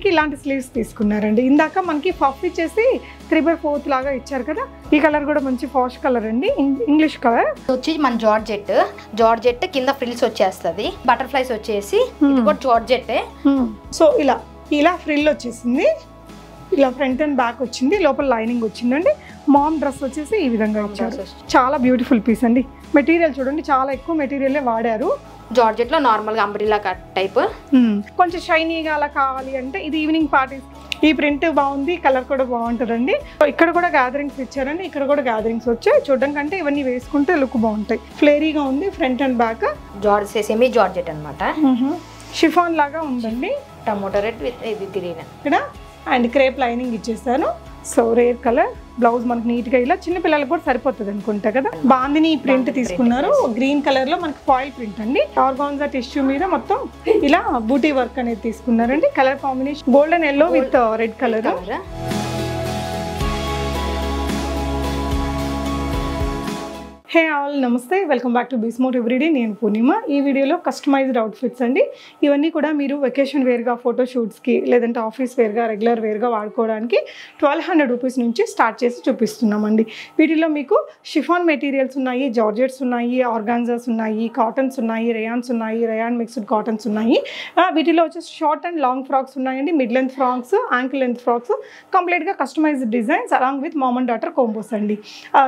దీనికి ఇలాంటి స్లీవ్స్ తీసుకున్నారండి. ఇందాక మనకి పఫ్ ఇచ్చేసి త్రీ బై ఫోర్త్ లాగా ఇచ్చారు కదా ఈ కలర్ కూడా మంచి ఫాష్ కలర్ అండి. ఇంగ్లీష్ కలర్ వచ్చి మన జార్జెట్. జార్జెట్ కింద ఫ్రిల్స్ వచ్చేస్తుంది బటర్ఫ్లైస్ వచ్చేసి కూడా జార్జెట్టే సో ఇలా ఇలా ఫ్రిల్ వచ్చేసింది. ఇలా ఫ్రంట్ అండ్ బ్యాక్ వచ్చింది లోపల లైనింగ్ వచ్చిందండి. మామ్ డ్రెస్ వచ్చేసి ఈ విధంగా dress. చాలా బ్యూటిఫుల్ పీస్ అండి. మెటీరియల్ చూడండి చాలా ఎక్కువ మెటీరియలే వాడారు. జార్జెట్లో నార్మల్గా అంబ్రిల్లా కట్ టైప్. కొంచెం షైనీగా అలా కావాలి అంటే ఇది ఈవినింగ్ పార్టీస్ ఈ ప్రింట్ బాగుంది కలర్ కూడా బాగుంటుందండి. ఇక్కడ కూడా గ్యాదరింగ్స్ ఇచ్చారండి. ఇక్కడ కూడా గ్యాదరింగ్స్ వచ్చాయి. చూడడం కంటే ఇవన్నీ వేసుకుంటే లుక్ బాగుంటాయి. ఫ్లేరీగా ఉంది front and back George semi georgette అనమాట షిఫాన్ లాగా ఉందండి. టమోటో రెడ్ విత్ ఇది గ్రీన్. ఇక్కడ అండ్ క్రేప్ లైనింగ్ ఇచ్చేసాను. సో రేర్ కలర్ బ్లౌజ్ మనకి నీట్గా ఇలా చిన్న పిల్లలకు కూడా సరిపోతుంది అనుకుంటా కదా? బాందిని ప్రింట్ తీసుకున్నారు. గ్రీన్ కలర్లో మనకి ఫాయిల్ ప్రింట్ అండి. ఆర్గాన్జా టిష్యూ మీద మొత్తం ఇలా బూటీ వర్క్ అనేది తీసుకున్నారండి. Colour combination golden yellow with red colour hey all నమస్తే. వెల్కమ్ బ్యాక్ టు బీస్మోట్ ఎవ్రీడే. నేను పూర్ణిమ. ఈ వీడియోలో కస్టమైజ్డ్ అవుట్ఫిట్స్ అండి. ఇవన్నీ కూడా మీరు వెకేషన్ వేర్గా ఫోటో షూట్స్కి లేదంటే ఆఫీస్ వేర్గా రెగ్యులర్ వేర్గా వాడుకోవడానికి ట్వెల్వ్ హండ్రెడ్ రూపీస్ నుంచి స్టార్ట్ చేసి చూపిస్తున్నామండి. వీటిలో మీకు షిఫాన్ మెటీరియల్స్ ఉన్నాయి జార్జెట్స్ ఉన్నాయి ఆర్గాన్జాస్ ఉన్నాయి కాటన్స్ ఉన్నాయి రేయాన్స్ ఉన్నాయి రేయాన్ మిక్స్డ్ కాటన్స్ ఉన్నాయి. వీటిలో వచ్చేసి షార్ట్ అండ్ లాంగ్ ఫ్రాక్స్ ఉన్నాయండి. Mid length frocks ankle length frocks కంప్లీట్గా customized designs along with mom and daughter combos అండి.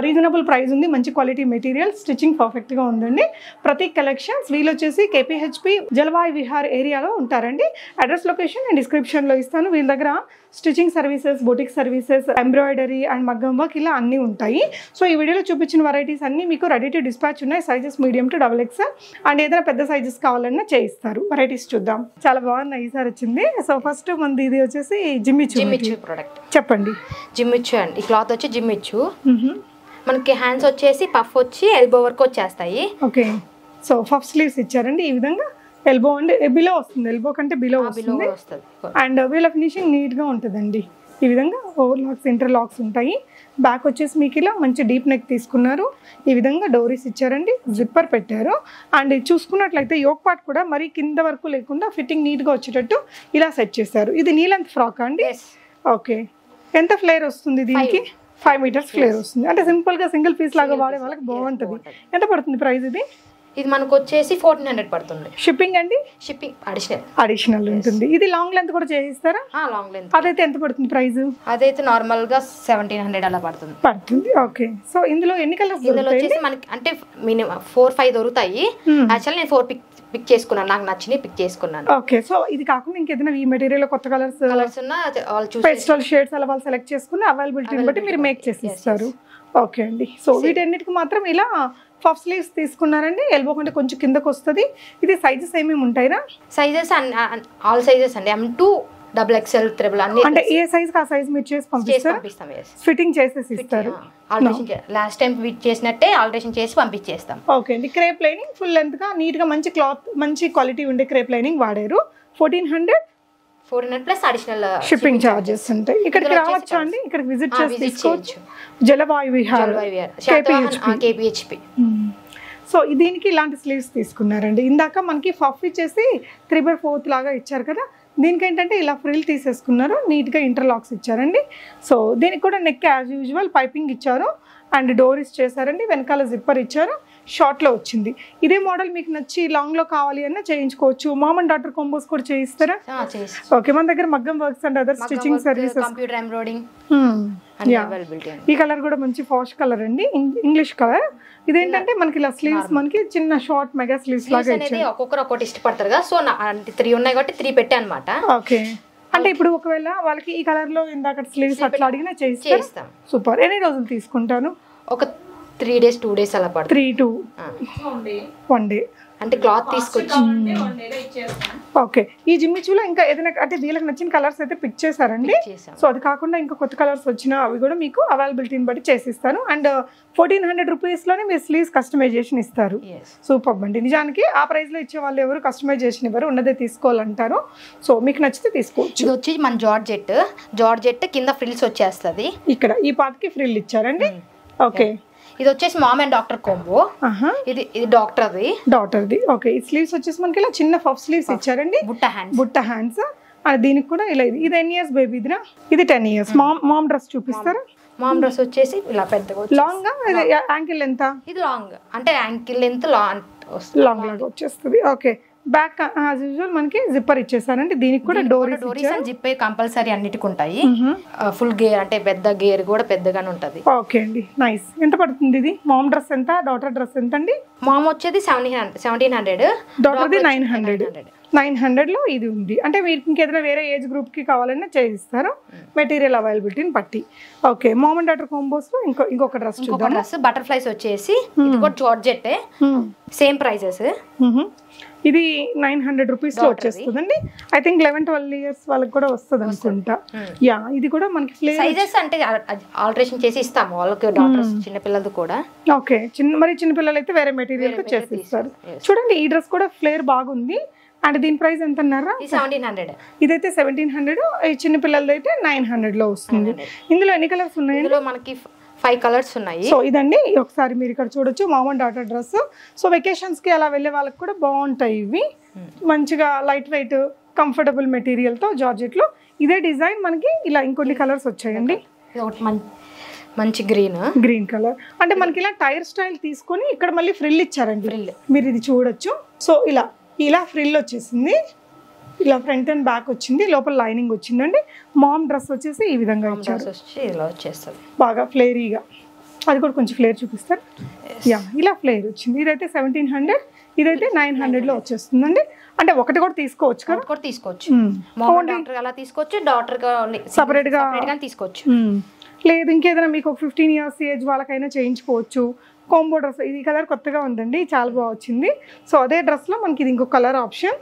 రీజనబుల్ ప్రైస్ ఉంది మంచి క్వాలిటీ మెటీరియల్ స్టిచ్చింగ్ పర్ఫెక్ట్గా ఉందండి. ప్రతి కలెక్షన్స్ వీళ్ళు వచ్చేసి కేపీహెచ్పి జలవాయ్ విహార్ ఏరియాలో ఉంటారండి. అడ్రస్ లొకేషన్ నేను డిస్క్రిప్షన్లో ఇస్తాను. వీళ్ళ దగ్గర stitching services boutique services embroidery and మగ్గం వర్క్ ఇలా అన్నీ ఉంటాయి. సో ఈ వీడియోలో చూపించిన వెరైటీస్ అన్నీ మీకు రెడీ టు డిస్పాచ్ ఉన్నాయి. Sizes medium to double X and ఏదైనా పెద్ద సైజెస్ కావాలన్నా చేయిస్తారు. వెరైటీస్ చూద్దాం. చాలా బాగున్నాయి. ఈసారి వచ్చింది. సో ఫస్ట్ మనది ఇది వచ్చేసి జిమ్మిచు జిమ్మిచ్చు ప్రోడక్ట్ చెప్పండి. జిమ్మిచ్చు అండి. ఈ క్లాత్ వచ్చి జిమ్మిచ్చు. మనకి హ్యాండ్స్ వచ్చేసి పఫ్ వచ్చి ఎల్బో వర్క్ వచ్చేస్తాయి. ఓకే సో పఫ్ స్లీవ్స్ ఇచ్చారండి. ఈ విధంగా ఎల్బో అంటే బిలో వస్తుంది. ఎల్బో కంటే బిలో వస్తుంది. అండ్ వీళ్ళ ఫినిషింగ్ నీట్గా ఉంటుందండి. ఈ విధంగా ఓవర్ లాక్స్ ఇంటర్ లాక్స్ ఉంటాయి. బ్యాక్ వచ్చేసి మీకు ఇలా మంచి డీప్ నెక్ తీసుకున్నారు. ఈ విధంగా డోరీస్ ఇచ్చారండి. జిప్పర్ పెట్టారు. అండ్ చూసుకున్నట్లయితే యోక్ పార్ట్ కూడా మరీ కింద వరకు లేకుండా ఫిట్టింగ్ నీట్గా వచ్చేటట్టు ఇలా సెట్ చేశారు. ఇది నీలంత్ ఫ్రాక్ అండి? ఓకే ఎంత ఫ్లేర్ వస్తుంది దీనికి? ఫైవ్ మీటర్స్ ఫ్లేర్ వస్తుంది అంటే సింపుల్గా సింగిల్ పీస్ లాగా వాడే వాళ్ళకి బాగుంటుంది. ఎంత పడుతుంది ప్రైస్ ఇది? ఇది మనకు వచ్చేసి ఫోర్టీన్ హండ్రెడ్ పడుతుంది. షిప్పింగ్ అండి? షిప్పింగ్ అడిషనల్ అడిషనల్ ఉంటుంది. ఇది లాంగ్ లెంత్ కూడా చేయిస్తారా? లాంగ్ లెంత్ అదైతే ఎంత పడుతుంది ప్రైస్ అదైతే నార్మల్గా సెవెంటీన్ హండ్రెడ్ అలా పడుతుంది. పడుతుంది. ఓకే సో ఇందులో ఎన్ని కలర్స్ ఇందులో వచ్చేసి మనకి అంటే మినిమం ఫోర్ ఫైవ్ దొరుకుతాయి. Hmm. యాక్చువల్ నేను ఫోర్ పిక్ పిక్ చేసుకున్నాను. నాకు నచ్చింది పిక్ చేసుకున్నాను. ఓకే సో ఇది కాకుండా ఇంకేదైనా ఈ మెటీరియల్ కొత్త కలర్స్ కలర్స్ ఉన్న వాళ్ళు చూసి పెస్టల్ షేడ్స్ అలా వాళ్ళు సెలెక్ట్ చేసుకుని అవైలబిలిటీని బట్టి మీరు మేక్ చేసి ఇస్తారు. ఓకే అండి. సో వీటన్నిటికి మాత్రం ఇలా పఫ్ స్లీవ్స్ తీసుకున్నారండి. ఎల్బో కంటే కొంచెం కిందకు వస్తుంది. ఇది సైజెస్ ఏమేమి ఉంటాయిరా సైజెస్ ఆల్ సైజెస్ అండి. M to double XL triple అన్ని అంటే ఏ సైజ్ ఆ సైజ్ మీరు చేసి పంపిస్తారా? పంపిస్తాం. ఫిట్టింగ్ చేసేసి ఇస్తారు. ఆల్టరేషన్ లాస్ట్ టైం చేసినట్టే ఆల్టరేషన్ చేసి పంపించేస్తాం. ఓకే అండి. క్రేప్ లైనింగ్ ఫుల్ లెంత్గా నీట్గా మంచి క్లాత్ మంచి క్వాలిటీ ఉండే క్రేప్ లైనింగ్ వాడారు. Fourteen hundred four hundred plus additional shipping charges ఉంటాయి. ఇక్కడికి రావచ్చా అండి? ఇక్కడికి విజిట్ చేసి తీసుకోవచ్చు. జలవాయు విహార్. కేపీహెచ్పి సో దీనికి ఇలాంటి స్లీవ్స్ తీసుకున్నారండి. ఇందాక మనకి ఫఫ్ ఇచ్చేసి త్రీ బై ఫోర్త్ లాగా ఇచ్చారు కదా? దీనికి ఏంటంటే ఇలా ఫ్రిల్ తీసేసుకున్నారు నీట్గా ఇంటర్లాక్స్ ఇచ్చారండి. సో దీనికి కూడా నెక్ యాజ్ యూజువల్ పైపింగ్ ఇచ్చారు అండ్ డోరీస్ చేశారండి వెనకాల జిప్పర్ ఇచ్చారు షార్ట్లో వచ్చింది. ఇదే మోడల్ మీకు నచ్చి లాంగ్లో కావాలి అన్న చేయించుకోవచ్చు. మామ్ అండ్ డాటర్ కాంబోస్ కూడా చేయిస్తారా? ఓకే మన దగ్గర మగ్గం works and other stitching services computer embroiding ఈ కలర్ కూడా మంచి ఫాష్ కలర్ అండి ఇంగ్లీష్ కలర్. ఇదేంటంటే మనకి ఇలా స్లీవ్స్ మనకి చిన్న షార్ట్ మెగా స్లీవ్స్ లాగా స్లీవ్స్ అనేది ఒక్కొక్కరు ఒక్కొక్కటి ఇష్టపడతారు కదా సో అంటే త్రీ ఉన్నాయి కాబట్టి త్రీ పెట్టా అనమాట ఓకే అంటే ఇప్పుడు ఒకవేళ వాళ్ళకి ఈ కలర్లో ఇందాక స్లీవ్స్ అట్లా అడిగినా చేస్తాం సూపర్ ఎన్ని రోజులు తీసుకుంటాను? ఒక త్రీ డేస్ టూ డేస్ అలా పడుతుంది. Three two. వన్ డే అంటే క్లాత్ తీసుకొచ్చి. ఓకే. ఈ జిమ్మిచూలో ఇంకా ఏదైనా అంటే వీళ్ళకి నచ్చిన కలర్స్ అయితే పిక్ చేశారండి. సో అది కాకుండా ఇంకా కొత్త కలర్స్ వచ్చినా అవి కూడా మీకు అవైలబిలిటీని బట్టి చేసిస్తాను. అండ్ ఫోర్టీన్ హండ్రెడ్ రూపీస్లోనే మీరు స్లీవ్స్ కస్టమైజేషన్ ఇస్తారు. సూపర్ అండి. నిజానికి ఆ ప్రైస్లో ఇచ్చే వాళ్ళు ఎవరు కస్టమైజేషన్ ఎవరు ఉన్నదే తీసుకోవాలంటారు. సో మీకు నచ్చితే తీసుకోవచ్చు. ఇది వచ్చి మన జార్జెట్. జార్జెట్ కింద ఫ్రిల్స్ వచ్చేస్తుంది. ఇక్కడ ఈ పార్ట్కి ఫ్రిల్ ఇచ్చారండి. ఓకే. ఇది వచ్చేసి మామ్ అండ్ డాక్టర్ కోంబో. ఇది ఇది డాక్టర్ది. డాటర్ది ఓకే ఈ స్లీవ్స్ వచ్చేసి మనకి ఇలా చిన్న పఫ్ స్లీవ్స్ ఇచ్చారండి. బుట్ట హ్యాండ్స్. బుట్ట హ్యాండ్స్. దీనికి కూడా ఇలా ఇది. ఇది ఎన్ని ఇయర్స్ బేబీ ఇదిరా ఇది ten years mom mom dress చూపిస్తారా? మామ్. డ్రెస్ వచ్చేసి ఇలా పెద్దగా లాంగ్ యాంకిల్ ఎంత ఇది లాంగ్ అంటే యాంకిల్ లెంత్ లాంగ్ లాంగ్ లాగా వచ్చేస్తుంది. ఓకే. బ్యాక్ యాజ్ యూజువల్ మనకి జిప్పర్ ఇచ్చేసారంటే దీనికి కూడా doris doris and zip compulsory అన్నిటికి ఉంటాయి. ఫుల్ గేర్ అంటే పెద్ద గేర్ కూడా పెద్దగానే ఉంటది. ఓకే అండి. నైస్ ఎంత పడుతుంది ఇది? మామ్ డ్రెస్ ఎంత? డాటర్ డ్రెస్ ఎంత అండి మామ్ వచ్చేది హండ్రెడ్ సెవెంటీన్ హండ్రెడ్ డాటర్ది నైన్ హండ్రెడ్ నైన్ హండ్రెడ్లో ఇది ఉంది. అంటే మీరు ఇంకేదైనా వేరే ఏజ్ గ్రూప్కి కావాలన్నా చేయిస్తారు. మెటీరియల్ అవైలబిలిటీని బట్టి. ఓకే మామ్ అండ్ డాటర్ కాంబోస్లో ఇంకో ఇంకొక డ్రెస్ ఇంకొక డ్రెస్ బటర్ఫ్లైస్ వచ్చేసి ఇది కూడా జార్జెట్టే సేమ్ ప్రైజెస్. ఇది నైన్ హండ్రెడ్ రూపీస్లో వచ్చేస్తుందండి. I think eleven twelve years వాళ్ళకి కూడా వస్తుంది అనుకుంటా. యా ఇది కూడా మనకి సైజెస్ అంటే ఆల్టరేషన్ చేసి ఇస్తాము వాళ్ళకి డాక్టర్స్ చిన్న పిల్లలది కూడా. ఓకే చిన్న మరి చిన్న పిల్లలు అయితే వేరే మెటీరియల్ చేసి ఇస్తారు చూడండి ఈ డ్రెస్ కూడా ఫ్లేర్ బాగుంది. అండ్ దీని ప్రైస్ ఎంత అన్నారా సెవెంటీన్ హండ్రెడ్ ఇదైతే సెవెంటీన్ హండ్రెడ్ ఈ చిన్న పిల్లలది అయితే నైన్ హండ్రెడ్లో వస్తుంది ఇందులో ఎన్ని కలర్స్ ఉన్నాయి మనకి ఫైవ్ కలర్స్ ఉన్నాయి. సో ఇదండి ఒకసారి మీరు ఇక్కడ చూడొచ్చు మామూలు డాటర్ డ్రెస్. సో వెకేషన్స్కి అలా వెళ్ళే వాళ్ళకి కూడా బాగుంటాయి ఇవి. మంచిగా లైట్ వెయిట్ కంఫర్టబుల్ మెటీరియల్తో జార్జెట్లో. ఇదే డిజైన్ మనకి ఇలా ఇంకొన్ని కలర్స్ వచ్చాయండి. మంచి గ్రీన్ గ్రీన్ కలర్ అంటే మనకి ఇలా టైర్ స్టైల్ తీసుకొని ఇక్కడ మళ్ళీ ఫ్రిల్ ఇచ్చారండి. Frill. మీరు ఇది చూడొచ్చు. సో ఇలా ఇలా ఫ్రిల్ వచ్చేసింది. ఇలా ఫ్రంట్ అండ్ బ్యాక్ వచ్చింది లోపల లైనింగ్ వచ్చిందండి మామ్ డ్రెస్ వచ్చేసి ఈ విధంగా ఇచ్చారు. వచ్చి ఇలా వచ్చేస్తుంది. బాగా ఫ్లేరీగా. అది కూడా కొంచెం ఫ్లేర్ చూపిస్తారు? యా ఇలా ఫ్లేర్ వచ్చింది. ఇదైతే సెవెంటీన్ హండ్రెడ్ ఇదైతే నైన్ హండ్రెడ్లో వచ్చేస్తుందండి. అంటే ఒకటి కూడా తీసుకోవచ్చు కదా? కూడా తీసుకోవచ్చు. డాక్టర్ అలా తీసుకోవచ్చు డాక్టర్ Separate గా- తీసుకోవచ్చు. మ్మ్. లేదు ఇంకేదైనా మీకు ఒక ఫిఫ్టీన్ ఇయర్స్ ఏజ్ వాళ్ళకైనా చేయించుకోవచ్చు. కాంబో డ్రెస్ ఇది కలర్ కొత్తగా ఉందండి చాలా బాగా వచ్చింది. సో అదే డ్రెస్లో మనకి ఇది ఇంకో కలర్ ఆప్షన్.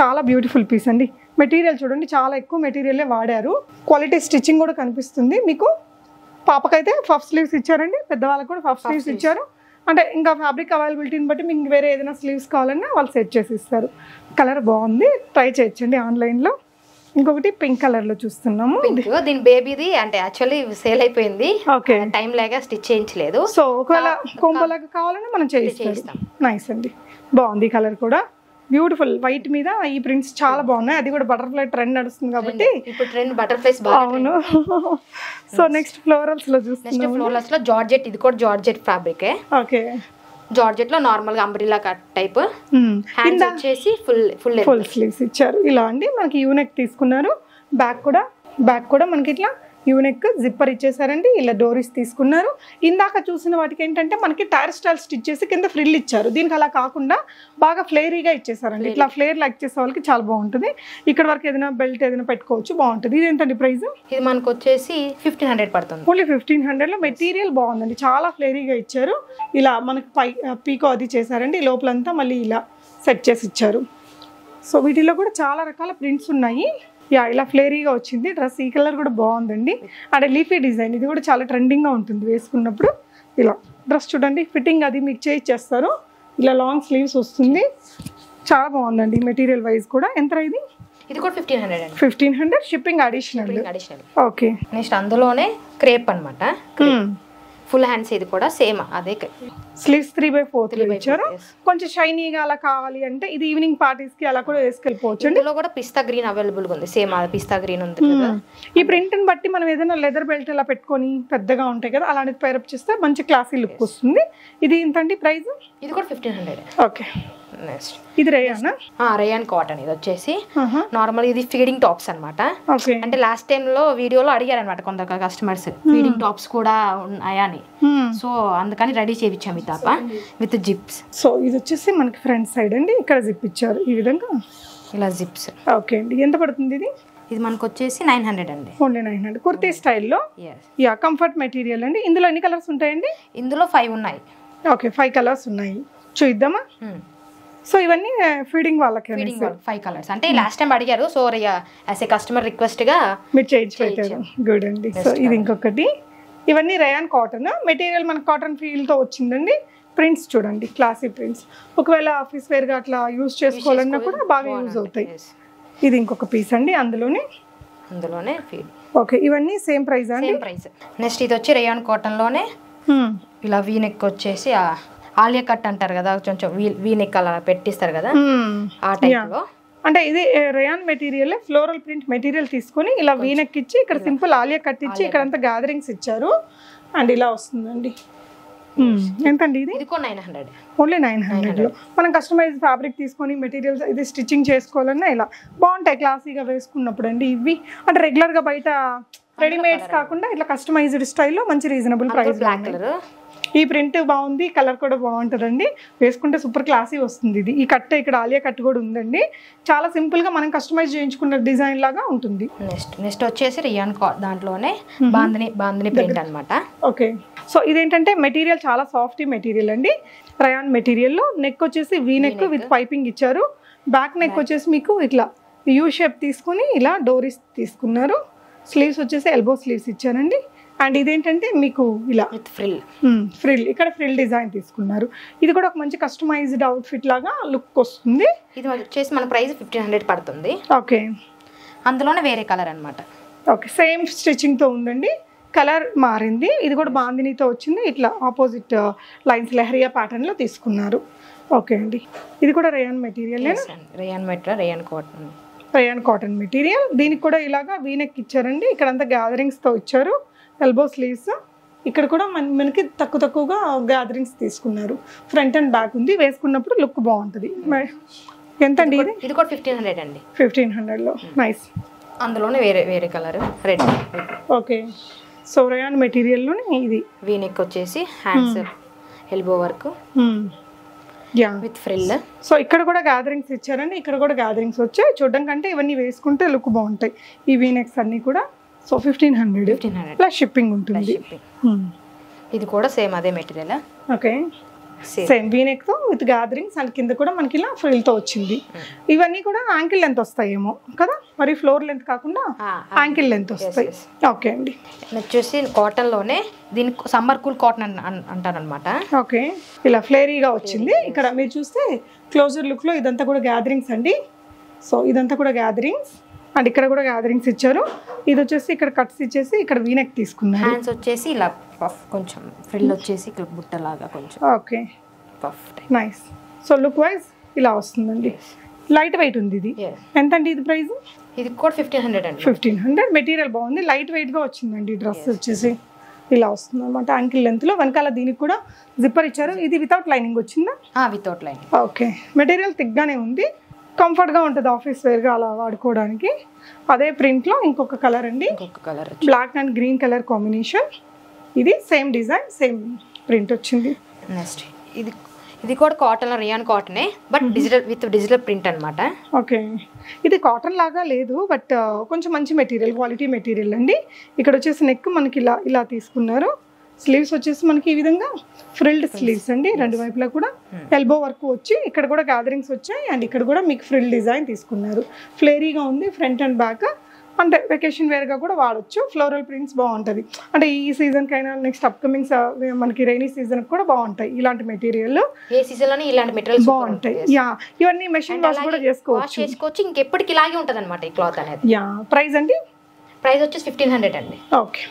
చాలా బ్యూటిఫుల్ పీస్ అండి. మెటీరియల్ చూడండి చాలా ఎక్కువ మెటీరియలే వాడారు. క్వాలిటీ స్టిచ్చింగ్ కూడా కనిపిస్తుంది. మీకు పాపకైతే పఫ్ స్లీవ్స్ ఇచ్చారండి. పెద్దవాళ్ళకి కూడా పఫ్ స్లీవ్స్ ఇచ్చారు. అంటే ఇంకా ఫ్యాబ్రిక్ అవైలబిలిటీని బట్టి మీకు వేరే ఏదైనా స్లీవ్స్ కావాలన్నా వాళ్ళు సెట్ చేసి ఇస్తారు. కలర్ బాగుంది. ట్రై చేయొచ్చండి ఆన్లైన్లో ఇంకొకటి పింక్ కలర్లో చూస్తున్నాము. పింక్ దీని బేబీది అంటే యాక్చువల్లీ సేల్ అయిపోయింది. ఓకే టైం లేక స్టిచ్ చేయించలేదు. సో ఒకవేళ కొంబలాగా కావాలన్నా మనం చేయిస్తాం. నైస్ అండి. బాగుంది కలర్ కూడా. బ్యూటిఫుల్ వైట్ మీద ఈ ప్రింట్స్ చాలా బాగున్నాయి. అది కూడా బటర్ఫ్లై ట్రెండ్ నడుస్తుంది కాబట్టి ఇప్పుడు ట్రెండ్ బటర్ఫ్లైస్ అవును. సో నెక్స్ట్ ఫ్లోరల్స్లో చూస్తున్నాం నెక్స్ట్ ఫ్లోర్లెస్లో జార్జెట్ ఇది కూడా జార్జెట్ ఫ్యాబ్రిక్ ఓకే జార్జెట్లో నార్మల్గా అంబ్రిలా కట్ టైప్ హ్యాండ్స్ వచ్చేసి ఫుల్ ఫుల్ ఫుల్ స్లీవ్స్ ఇచ్చారు. ఇలా అండి మనకి యూనెక్ తీసుకున్నారు. బ్యాక్ కూడా బ్యాక్ కూడా మనకి ఇట్లా యూనెక్ జిప్పర్ ఇచ్చేసారండి ఇలా డోరీస్ తీసుకున్నారు. ఇందాక చూసిన వాటికి ఏంటంటే మనకి టైర్ స్టైల్ స్టిచ్ చేసి కింద ఫ్రిల్ ఇచ్చారు. దీనికి అలా కాకుండా బాగా ఫ్లేరీగా ఇచ్చేసారండి ఇట్లా ఫ్లేర్ లైక్ చేసే వాళ్ళకి చాలా బాగుంటుంది. ఇక్కడ వరకు ఏదైనా బెల్ట్ ఏదైనా పెట్టుకోవచ్చు బాగుంటుంది. ఇది ఏంటండి ప్రైస్? ఇది మనకు వచ్చేసి ఫిఫ్టీన్ హండ్రెడ్ పడుతుంది. ఓన్లీ ఫిఫ్టీన్ హండ్రెడ్లో మెటీరియల్ బాగుందండి. చాలా ఫ్లేరీగా ఇచ్చారు. ఇలా మనకి పై పీకో అది చేశారండి. లోపలంతా మళ్ళీ ఇలా సెట్ చేసి ఇచ్చారు. సో వీటిలో కూడా చాలా రకాల ప్రింట్స్ ఉన్నాయి. యా ఇలా ఫ్లేరీగా వచ్చింది. డ్రెస్ ఈ కలర్ కూడా బాగుందండి. అంటే లీఫీ డిజైన్. ఇది కూడా చాలా ట్రెండింగ్గా ఉంటుంది వేసుకున్నప్పుడు. ఇలా డ్రెస్ చూడండి ఫిట్టింగ్ అది మీకు చేయిచ్చేస్తారు ఇలా లాంగ్ స్లీవ్స్ వస్తుంది. చాలా బాగుందండి మెటీరియల్ వైజ్ కూడా. ఎంత ఇది? ఇది కూడా ఫిఫ్టీన్ హండ్రెడ్ అండి. Fifteen hundred shipping additional additional okay next అందులోనే క్రేప్ అన్నమాట. ఫుల్ హ్యాండ్స్ ఇది కూడా సేమ్ అదే sleeves three by four Three by ఇచ్చారు. కొంచెం షైనీగా అలా కావాలి అంటే ఇది ఈవినింగ్ పార్టీస్కి అలా కూడా వేసుకెళ్ళిపోవచ్చు అండి. ఇందులో కూడా పిస్తా గ్రీన్ అవైలబుల్ ఉంది. సేమ్ పిస్తా గ్రీన్ ఉంది ఈ ప్రింట్ని బట్టి మనం ఏదైనా లెదర్ బెల్ట్ అలా పెట్టుకొని పెద్దగా ఉంటాయి కదా అలాంటిది పైరప్ చేస్తే మంచి క్లాసీ లుక్ వస్తుంది. ఇది ఎంతండి ప్రైస్? ఇది కూడా ఫిఫ్టీన్ హండ్రెడ్ ఓకే. నెక్స్ట్ ఇది రేయానా రేయాన్ కాటన్ ఇది వచ్చేసి నార్మల్ ఇది ఫీడింగ్ టాప్స్ అన్నమాట. ఓకే. అంటే లాస్ట్ టైం లో వీడియోలో అడిగారు అనమాట కొందరు కస్టమర్స్ ఫీడింగ్ టాప్స్ కూడా ఉన్నాయా అని సో అందుకని రెడీ చేయించాము ఈ తాప విత్ జిప్స్. సో ఇది వచ్చేసి మనకి ఫ్రంట్ సైడ్ అండి. ఇక్కడ జిప్ ఇచ్చారు. ఈ విధంగా? ఇలా జిప్స్. ఓకే అండి. ఎంత పడుతుంది ఇది? ఇది మనకు వచ్చేసి నైన్ హండ్రెడ్ అండి. Only nine hundred. కుర్తీ స్టైల్లో? Yes. యా కంఫర్ట్ మెటీరియల్ అండి. ఇందులో ఎన్ని కలర్స్ ఉంటాయండి? ఇందులో ఫైవ్ ఉన్నాయి. ఓకే ఫైవ్ కలర్స్ ఉన్నాయి. చూద్దామా? సో ఇవన్నీ ఫీడింగ్ వాళ్ళకి ఫైవ్ కలర్స్ అంటే లాస్ట్ టైం అడిగారు. సో యాజ్ ఏ కస్టమర్ రిక్వెస్ట్గా మీరు చేయించి. పెట్టారు గుడ్ అండి సో ఇది ఇంకొకటి. ఇవన్నీ రయాన్ కాటన్. మెటీరియల్ మనకు కాటన్ ఫీల్తో వచ్చిందండి. ప్రింట్స్ చూడండి క్లాసీ ప్రింట్స్. ఒకవేళ ఆఫీస్ వేర్గా అట్లా యూజ్ చేసుకోవాలన్నా కూడా బాగా యూజ్ అవుతాయి. ఇది ఇంకొక పీస్ అండి అందులోనే. అందులోనే ఓకే ఇవన్నీ సేమ్ ప్రైస్ అండి? ప్రైస్. నెక్స్ట్ ఇది వచ్చి రేయాన్ కాటన్లోనే Hmm. ఇలా వీ నెక్ వచ్చేసి ఆలియా కట్ అంటారు కదా కొంచెం వీ వీ నెక్ అలా పెట్టిస్తారు కదా. ఆ టైప్లో. అంటే ఇది rayon material floral print material తీసుకొని ఇలా వీనెక్ ఇచ్చి ఇక్కడ సింపుల్ ఆలియా కట్ ఇచ్చి ఇక్కడ అంతా గ్యాదరింగ్స్ ఇచ్చారు. అండ్ ఇలా వస్తుందండి. ఎంతండి ఇది? Nine hundred. ఓన్లీ నైన్ హండ్రెడ్లో. మనం కస్టమైజ్ ఫ్యాబ్రిక్ తీసుకొని మెటీరియల్స్ ఇది స్టిచ్చింగ్ చేసుకోవాలన్నా ఇలా బాగుంటాయి క్లాసీగా వేసుకున్నప్పుడు అండి ఇవి. అంటే రెగ్యులర్గా బయట రెడీమేడ్స్ కాకుండా ఇట్లా కస్టమైజ్డ్ స్టైల్లో మంచి రీజనబుల్ ప్రైస్ బ్లాక్ కలర్ ఈ ప్రింట్ బాగుంది కలర్ కూడా బాగుంటుందండి. వేసుకుంటే సూపర్ క్లాసీ వస్తుంది ఇది. ఈ కట్ ఇక్కడ ఆలియా కట్ కూడా ఉందండి. చాలా సింపుల్గా మనం కస్టమైజ్ చేయించుకున్న డిజైన్ లాగా ఉంటుంది. నెక్స్ట్ నెక్స్ట్ వచ్చేసి రియాన్ దాంట్లోనే బాందని బాందని ప్రింట్ అన్నమాట. ఓకే. సో ఇదేంటంటే మెటీరియల్ చాలా సాఫ్ట్ మెటీరియల్ అండి. రయాన్ మెటీరియల్లో నెక్ వచ్చేసి వీ నెక్ విత్ పైపింగ్ ఇచ్చారు. బ్యాక్ నెక్ వచ్చేసి మీకు ఇట్లా యూ షేప్ తీసుకుని ఇలా డోరీస్ తీసుకున్నారు. స్లీవ్స్ వచ్చేసి ఎల్బో స్లీవ్స్ ఇచ్చారండి. అండ్ ఇదేంటంటే మీకు ఇలా. విత్ ఫ్రిల్ ఫ్రిల్ ఇక్కడ ఫ్రిల్ డిజైన్ తీసుకున్నారు. ఇది కూడా ఒక మంచి కస్టమైజ్డ్ అవుట్ఫిట్ లాగా లుక్ వస్తుంది. ఇది వచ్చేసి మన ప్రైస్ ఫిఫ్టీన్ హండ్రెడ్ పడుతుంది. ఓకే అందులోనే వేరే కలర్ అన్నమాట. ఓకే సేమ్ స్టిచ్చింగ్తో ఉందండి. కలర్ మారింది. ఇది కూడా బాందినితో వచ్చింది. ఇట్లా ఆపోజిట్ లైన్స్ లెహరియా ప్యాటర్న్లో తీసుకున్నారు. ఓకే అండి. ఇది కూడా rayon material rayon మెట్రా rayon cotton rayon cotton material దీనికి కూడా ఇలాగా వీనెక్ ఇచ్చారండి. ఇక్కడంతా గ్యాదరింగ్స్తో ఇచ్చారు. ఎల్బో స్లీవ్స్ ఇక్కడ కూడా మన మనకి తక్కువ తక్కువగా గ్యాదరింగ్స్ తీసుకున్నారు. ఫ్రంట్ అండ్ బ్యాక్ ఉంది. వేసుకున్నప్పుడు లుక్ బాగుంటుంది. ఎంత అండి ఇది? ఇది కూడా ఫిఫ్టీన్ హండ్రెడ్ అండి. ఫిఫ్టీన్ హండ్రెడ్లో నైస్ అందులోనే వేరే వేరే colour red okay so rayon మెటీరియల్లోనే ఇది. వీనెక్ వచ్చేసి hands elbow work yeah with frill so ఇక్కడ కూడా గ్యాదరింగ్స్ ఇచ్చారండి. ఇక్కడ కూడా గ్యాదరింగ్స్ వచ్చాయి. చూడడం కంటే ఇవన్నీ వేసుకుంటే లుక్ బాగుంటాయి. ఈ వీనెక్స్ అన్నీ కూడా. So fifteen hundred fifteen hundred plus shipping ఉంటుంది. ఇది కూడా సేమ్ అదే మెటీరియల్ ఓకే సేమ్ వీనెక్తో విత్ గ్యాదరింగ్స్ అండ్ కింద కూడా మనకి ఇలా ఫ్రిల్తో వచ్చింది. ఇవన్నీ కూడా యాంకిల్ లెంత్ వస్తాయేమో కదా? మరి ఫ్లోర్ లెంత్ కాకుండా యాంకిల్ లెంత్ వస్తాయి. ఓకే అండి. వచ్చేసి కాటన్లోనే దీనికి సమ్మర్ కూల్ కాటన్ అంటారు అనమాట ఓకే ఇలా ఫ్లేరీగా వచ్చింది. ఇక్కడ మీరు చూస్తే క్లోజర్ లుక్లో ఇదంతా కూడా గ్యాదరింగ్స్ అండి. సో ఇదంతా కూడా గ్యాదరింగ్స్ అండ్ ఇక్కడ కూడా గ్యాదరింగ్స్ ఇచ్చారు. ఇది వచ్చేసి ఇక్కడ కట్స్ ఇచ్చేసి ఇక్కడ వీనెక్ తీసుకున్నారు. హ్యాండ్స్ వచ్చేసి ఇలా పఫ్ కొంచెం ఫ్రిల్ వచ్చేసి ఇక్కడ బుట్టలాగా కొంచెం okay puff nice so look wise ఇలా వస్తుందండి. లైట్ వెయిట్ ఉంది ఇది. ఎంత అండి ఇది ప్రైస్ ఇది కూడా ఫిఫ్టీన్ హండ్రెడ్ అండి. ఫిఫ్టీన్ హండ్రెడ్ మెటీరియల్ బాగుంది. లైట్ వెయిట్గా వచ్చిందండి డ్రెస్ వచ్చేసి. ఇలా వస్తుంది అనమాట యాంకిల్ లెంత్లో వెనకాల దీనికి కూడా జిప్పర్ ఇచ్చారు. ఇది వితౌట్ లైనింగ్ వచ్చిందా? వితౌట్ లైన్ ఓకే మెటీరియల్ థిక్గానే ఉంది. కంఫర్ట్గా ఉంటుంది ఆఫీస్ వేర్గా అలా వాడుకోవడానికి. అదే ప్రింట్లో ఇంకొక కలర్ అండి. ఇంకొక colour black and green colour combination. ఇది సేమ్ డిజైన్ సేమ్ ప్రింట్ వచ్చింది. నెక్స్ట్ ఇది ఇది కూడా cotton rayon కాటనే but digital with digital print అన్నమాట. ఓకే. ఇది కాటన్ లాగా లేదు బట్ కొంచెం మంచి మెటీరియల్ క్వాలిటీ మెటీరియల్ అండి. ఇక్కడ వచ్చేసి నెక్ మనకి ఇలా ఇలా తీసుకున్నారు. స్లీవ్స్ వచ్చేసి మనకి ఈ విధంగా ఫ్రిల్డ్ స్లీవ్స్ అండి. రెండు వైపులా కూడా ఎల్బో వర్క్ వచ్చి ఇక్కడ కూడా గ్యాదరింగ్స్ వచ్చాయి. అండ్ ఇక్కడ కూడా మీకు ఫ్రిల్ డిజైన్ తీసుకున్నారు. ఫ్లేరీగా ఉంది ఫ్రంట్ అండ్ బ్యాక్. అంటే వెకేషన్ వేర్గా కూడా వాడచ్చు. ఫ్లోరల్ ప్రింట్స్ బాగుంటుంది. అంటే ఈ సీజన్కైనా నెక్స్ట్ అప్కమింగ్ మనకి రైనీ సీజన్కి కూడా బాగుంటాయి ఇలాంటి మెటీరియల్ ఏ సీజన్లోనే ఇలాంటి మెటీరియల్స్ బాగుంటాయి. యా ఇవన్నీ మెషిన్ వాష్ కూడా చేసుకోవచ్చు. ఇంకెప్పటికి ఇలాగే ఉంటుంది అనమాట ఈ క్లాత్ అనేది. యా ప్రైస్ అండి? ప్రైస్ వచ్చేసి ఫిఫ్టీన్ హండ్రెడ్ అండి. ఓకే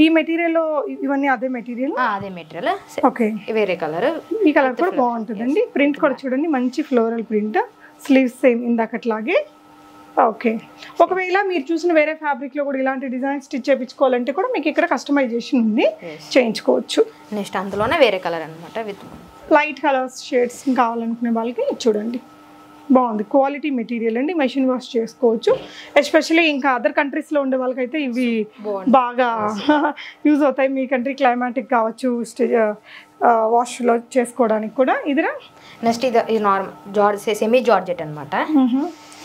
ఈ మెటీరియల్లో ఇవన్నీ అదే మెటీరియల్? అదే మెటీరియల్. ఓకే. వేరే కలర్. ఈ కలర్ కూడా బాగుంటుందండి. ప్రింట్ కూడా చూడండి మంచి ఫ్లోరల్ ప్రింట్. స్లీవ్స్ సేమ్ ఇందాకట్లాగే. ఓకే. ఒకవేళ మీరు చూసిన వేరే ఫ్యాబ్రిక్లో కూడా ఇలాంటి డిజైన్ స్టిచ్ చేయించుకోవాలంటే కూడా మీకు ఇక్కడ కస్టమైజేషన్ ఉంది. చేయించుకోవచ్చు. నెక్స్ట్ అందులోనే వేరే కలర్ అన్నమాట విత్ లైట్ కలర్స్ షేడ్స్ కావాలనుకునే వాళ్ళకి చూడండి. బాగుంది. క్వాలిటీ మెటీరియల్ అండి మెషిన్ వాష్ చేసుకోవచ్చు. ఎస్పెషల్లీ ఇంకా అదర్ కంట్రీస్లో ఉండే వాళ్ళకైతే ఇవి బాగా యూజ్ అవుతాయి. మీ కంట్రీ క్లైమాటిక్ కావచ్చు వాష్లో చేసుకోవడానికి కూడా. ఇదిరా? నెక్స్ట్ ఇది నార్మల్ జార్జ్ సెమీ జార్జెట్ అనమాట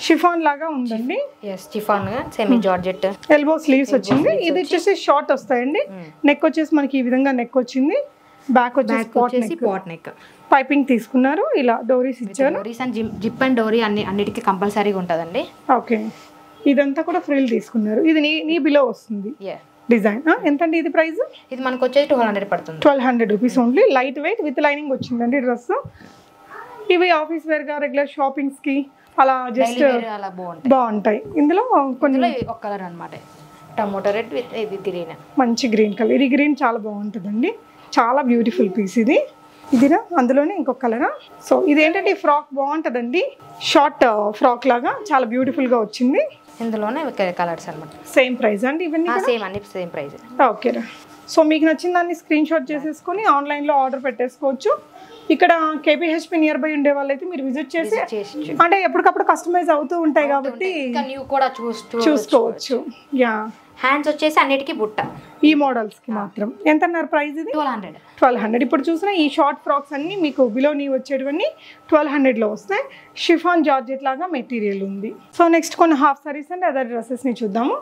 షిఫాన్ లాగా ఉందండి. Yes chiffon semi georgette. Elbow sleeves వచ్చింది. ఇది వచ్చేసి షార్ట్ వస్తాయండి. నెక్ వచ్చేసి మనకి ఈ విధంగా నెక్ వచ్చింది. బ్యాక్ వచ్చేసి పాట్ నెక్ పైపింగ్ తీసుకున్నారు. ఇలా డోరీస్ ఇచ్చారు. Doris and zip zip and dori అన్ని అన్నిటికీ కంపల్సరీగా ఉంటుందండి. ఓకే ఇదంతా కూడా ఫ్రిల్ తీసుకున్నారు. ఇది నీ నీ బిలో వస్తుంది. డిజైన్ ఎంతండి ఇది ప్రైస్ ఇది మనకు వచ్చేసి టూ హండ్రెడ్ పడుతుంది. Twelve hundred rupees only light weight with lining వచ్చిందండి డ్రెస్ ఇవి ఆఫీస్ వేర్గా రెగ్యులర్ షాపింగ్స్కి అలా జస్ట్ అలా బాగుంటాయి. బాగుంటాయి. ఇందులో కొన్ని ఒక కలర్ అనమాట టమోటో రెడ్ విత్ ఇది గ్రీన్ మంచి గ్రీన్ కలర్ ఇది గ్రీన్ చాలా బాగుంటుందండి. చాలా బ్యూటిఫుల్ పీస్ ఇది. ఇదినా? అందులోనే ఇంకొక కలరా సో ఇదేంటంటే ఈ ఫ్రాక్ బాగుంటుందండి. షార్ట్ ఫ్రాక్ లాగా చాలా beautiful గా వచ్చింది. ఇందులోనే కలర్స్ అనమాట సేమ్ ప్రైస్ అండి ఇవన్నీ సేమ్ అన్ని సేమ్ ప్రైస్ ఓకేరా సో మీకు నచ్చిన దాన్ని స్క్రీన్ షాట్ చేసేసుకొని ఆన్లైన్లో ఆర్డర్ పెట్టేసుకోవచ్చు. ఇక్కడ కేపీహెచ్పి నియర్ బై ఉండే వాళ్ళైతే మీరు విజిట్ చేసి అంటే ఎప్పటికప్పుడు కస్టమైజ్ అవుతూ ఉంటాయి కాబట్టి కూడా చూసుకోవచ్చు. యా హ్యాండ్స్ వచ్చేసి అన్నిటికీ బుట్ట. ఈ మోడల్స్కి మాత్రం. ఎంత అన్నారు ప్రైస్ ఇది? Twelve hundred. Twelve hundred. ఇప్పుడు చూసిన ఈ షార్ట్ ఫ్రాక్స్ అన్ని మీకు బిలో నీ వచ్చేటివన్నీ ట్వెల్వ్ హండ్రెడ్లో వస్తాయి. షిఫాన్ జార్జెట్ లాగా మెటీరియల్ ఉంది. సో నెక్స్ట్ కొన్ని హాఫ్ సారీస్ అండ్ అదర్ డ్రెస్సెస్ని చూద్దాము.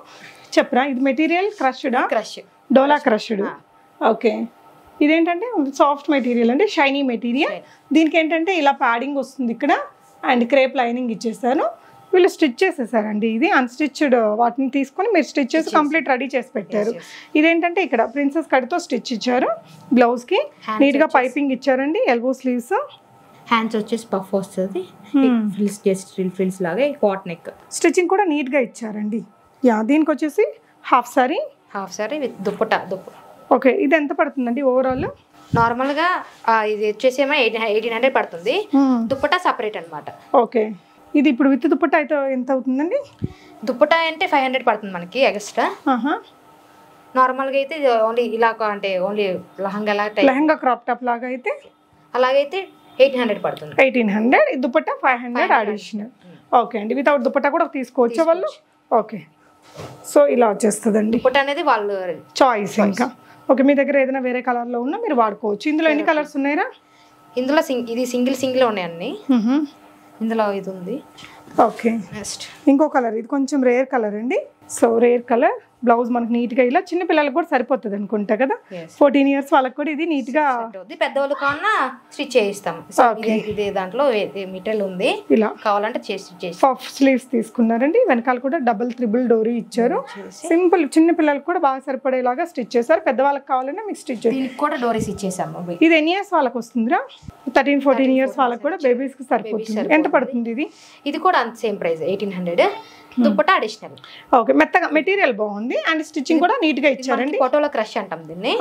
చెప్పరా? ఇది మెటీరియల్ క్రష్డా క్రష్ డోలా క్రష్డ్ ఓకే ఇదేంటంటే సాఫ్ట్ మెటీరియల్ అంటే షైనీ మెటీరియల్ దీనికి ఏంటంటే ఇలా ప్యాడింగ్ వస్తుంది ఇక్కడ అండ్ క్రేప్ లైనింగ్ ఇచ్చేసారు వీళ్ళు స్టిచ్ చేసేసారండి. ఇది అన్స్టిచ్డ్ వాటిని తీసుకొని మీరు స్టిచ్ చేసి కంప్లీట్ రెడీ చేసి పెట్టారు. ఇదేంటంటే ఇక్కడ ప్రిన్సెస్ కట్తో స్టిచ్ ఇచ్చారు బ్లౌజ్కి నీట్గా పైపింగ్ ఇచ్చారండి ఎల్బో స్లీవ్స్ హ్యాండ్స్ వచ్చేసి పఫ్ వస్తుంది. ఫ్రిల్స్ చేసి ఫ్రిల్స్ లాగా కాట్ నెక్ స్టిచ్చింగ్ కూడా నీట్గా ఇచ్చారండి. యా దీనికి వచ్చేసి half sari half sari with dupatta దుప్ప okay ఇది ఎంత పడుతుందండి ఓవరాల్ నార్మల్గా ఇది వచ్చేసి ఏమో ఎయిటీన్ హండ్రెడ్ పడుతుంది. దుప్పట సపరేట్ అన్నమాట. ఓకే ఇది ఇప్పుడు విత్ దుపట్టా అయితే ఎంత అవుతుందండి? దుప్పట అంటే ఫైవ్ హండ్రెడ్ పడుతుంది మనకి ఎక్స్ట్రా నార్మల్గా అయితే ఓన్లీ ఇలా అంటే only lehenga lehenga crop top లాగా అయితే? అలాగైతే ఎయిటీన్ హండ్రెడ్ పడుతుంది. Eighteen hundred dupatta five hundred additional okay అండి వితౌట్ దుపట్టా కూడా తీసుకోవచ్చు వాళ్ళు? ఓకే సో ఇలా వచ్చేస్తుందండి. దుప్పట అనేది వాళ్ళు చాయిస్ ఇంకా. ఓకే మీ దగ్గర ఏదైనా వేరే కలర్లో ఉన్నా మీరు వాడుకోవచ్చు. ఇందులో ఎన్ని కలర్స్ ఉన్నాయిరా? ఇందులో సింగ్ ఇది సింగిల్ సింగిల్ ఉన్నాయి అన్ని. ఇందులో ఇది ఉంది. ఓకే. నెక్స్ట్ ఇంకో కలర్ ఇది కొంచెం రేర్ కలర్ అండి. So rare colour. బ్లౌజ్ మనకి నీట్గా ఇలా చిన్న పిల్లలకు కూడా సరిపోతుంది అనుకుంటా కదా. ఫోర్టీన్ ఇయర్స్ వాళ్ళకి కూడా ఇది నీట్గా అవుతుంది పెద్దవాళ్ళు కావాలన్నా స్టిచ్ చేయిస్తాం. ఇదే దాంట్లో మెటీరియల్ ఉంది. ఇలా. కావాలంటే చేసి పఫ్ స్లీవ్స్ తీసుకున్నారండి. వెనకాల కూడా డబుల్ త్రిబుల్ డోరీ ఇచ్చారు. సింపుల్ చిన్న పిల్లలకు కూడా బాగా సరిపడేలాగా స్టిచ్ చేశారు. పెద్దవాళ్ళకి కావాలన్నా మీకు స్టిచ్ కూడా డోరీస్ ఇచ్చేసాము. ఇది ఎన్ని ఇయర్స్ వాళ్ళకి వస్తుందిరా? థర్టీన్ ఫోర్టీన్ ఇయర్స్ వాళ్ళకి కూడా బేబీస్కి సరిపోతుంది. ఎంత పడుతుంది ఇది? ఇది కూడా అంత same price eighteen hundred dupatta additional. Okay మెత్తగా మెటీరియల్ బాగుంది. అండ్ స్టిచ్చింగ్ కూడా నీట్గా ఇచ్చారండి. ఫోటోలో క్రష్ అంటాం దీన్ని.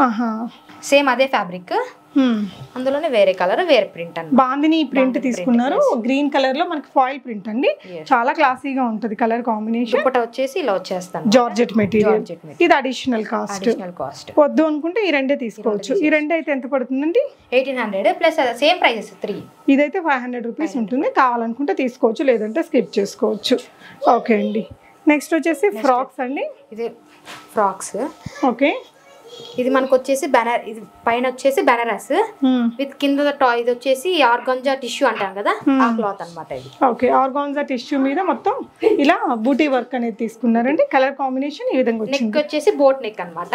సేమ్ అదే ఫ్యాబ్రిక్. అందులోనే వేరే కలర్ వేరే ప్రింట్ అన్నమాట. బాందిని ప్రింట్ తీసుకున్నారు. గ్రీన్ కలర్లో మనకి ఫాయిల్ ప్రింట్ అండి. చాలా క్లాసీగా ఉంటది కలర్ కాంబినేషన్. దుప్పట వచ్చేసి ఇలా వచ్చేస్తాను. Georgette material. ఇది అడిషనల్ కాస్ట్. కాస్ట్. వద్దు అనుకుంటే ఈ రెండే తీసుకోవచ్చు. ఈ రెండే అయితే ఎంత పడుతుందండి? Eighteen hundred plus same prices three ఇదైతే ఫైవ్ హండ్రెడ్ రూపీస్ ఉంటుంది. కావాలనుకుంటే తీసుకోవచ్చు లేదంటే స్కిప్ చేసుకోవచ్చు. ఓకే అండి. నెక్స్ట్ వచ్చేసి ఫ్రాక్స్ అండి. ఇది ఫ్రాక్స్. ఓకే ఇది మనకు వచ్చేసి బెనర్ ఇది పైన వచ్చేసి బెనరస్ విత్ కింద టాయ్ ఇది వచ్చేసి ఆర్గంజా టిష్యూ అంటాం కదా ఆ క్లాత్ అన్నమాట ఇది. ఓకే ఆర్గాన్జా టిష్యూ మీద మొత్తం ఇలా బూటీ వర్క్ అనేది తీసుకున్నారండి. కలర్ కాంబినేషన్ ఈ విధంగా నెక్ వచ్చేసి బోట్ నెక్ అన్నమాట.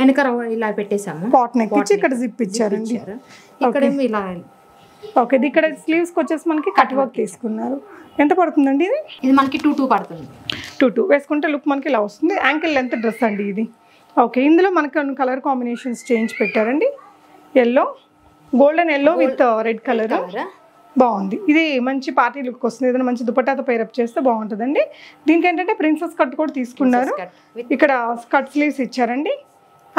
వెనక ఇలా పెట్టేసాము పాట్ నెక్ ఇచ్చి ఇక్కడ జిప్ ఇచ్చారండి ఇచ్చారు. ఇక్కడేమో ఇలా ఓకే ఇది ఇక్కడ స్లీవ్స్ వచ్చేసి మనకి కట్ వర్క్ తీసుకున్నారు. ఎంత పడుతుందండి ఇది? ఇది మనకి టూ టూ పడుతుంది. టూ టూ వేసుకుంటే లుక్ మనకి ఇలా వస్తుంది. యాంకిల్ లెంత్ డ్రెస్ అండి ఇది. ఓకే ఇందులో మనకి కలర్ కాంబినేషన్స్ చేంజ్ పెట్టారండి. Yellow golden yellow with red colour బాగుంది. ఇది మంచి పార్టీ లుక్ వస్తుంది. ఏదైనా మంచి దుపట్టాతో పేరప్ చేస్తే బాగుంటుందండి. దీనికి ఏంటంటే ప్రిన్సెస్ కట్ కూడా తీసుకున్నారు. ఇక్కడ స్కర్ట్ స్లీవ్స్ ఇచ్చారండి.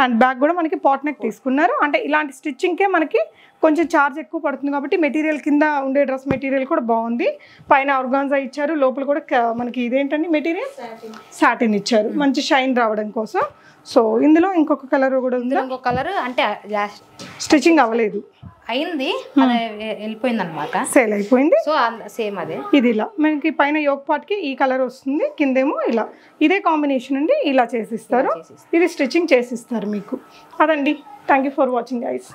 అండ్ బ్యాక్ కూడా మనకి పాట్ నెక్ తీసుకున్నారు. అంటే ఇలాంటి స్టిచ్చింగ్కే మనకి కొంచెం ఛార్జ్ ఎక్కువ పడుతుంది కాబట్టి మెటీరియల్ కింద ఉండే డ్రెస్ మెటీరియల్ కూడా బాగుంది. పైన ఆర్గాన్జా ఇచ్చారు. లోపల కూడా మనకి ఇదేంటండి మెటీరియల్ సాటిన్ ఇచ్చారు. మంచి షైన్ రావడం కోసం. సో ఇందులో ఇంకొక కలర్ కూడా ఉంది? ఇందులో ఇంకో కలర్ అంటే స్టిచ్చింగ్ అవ్వలేదు. అయింది వెళ్ళిపోయింది అనమాట సేల్ అయిపోయింది. సో సేమ్ అదే. ఇది ఇలా. మనకి పైన యోగ్ పాట్కి ఈ కలర్ వస్తుంది కిందేమో ఇలా. ఇదే కాంబినేషన్ అండి ఇలా చేసిస్తారు. ఇది స్టిచ్చింగ్ చేసిస్తారు మీకు. అదండి. Thank you for watching guys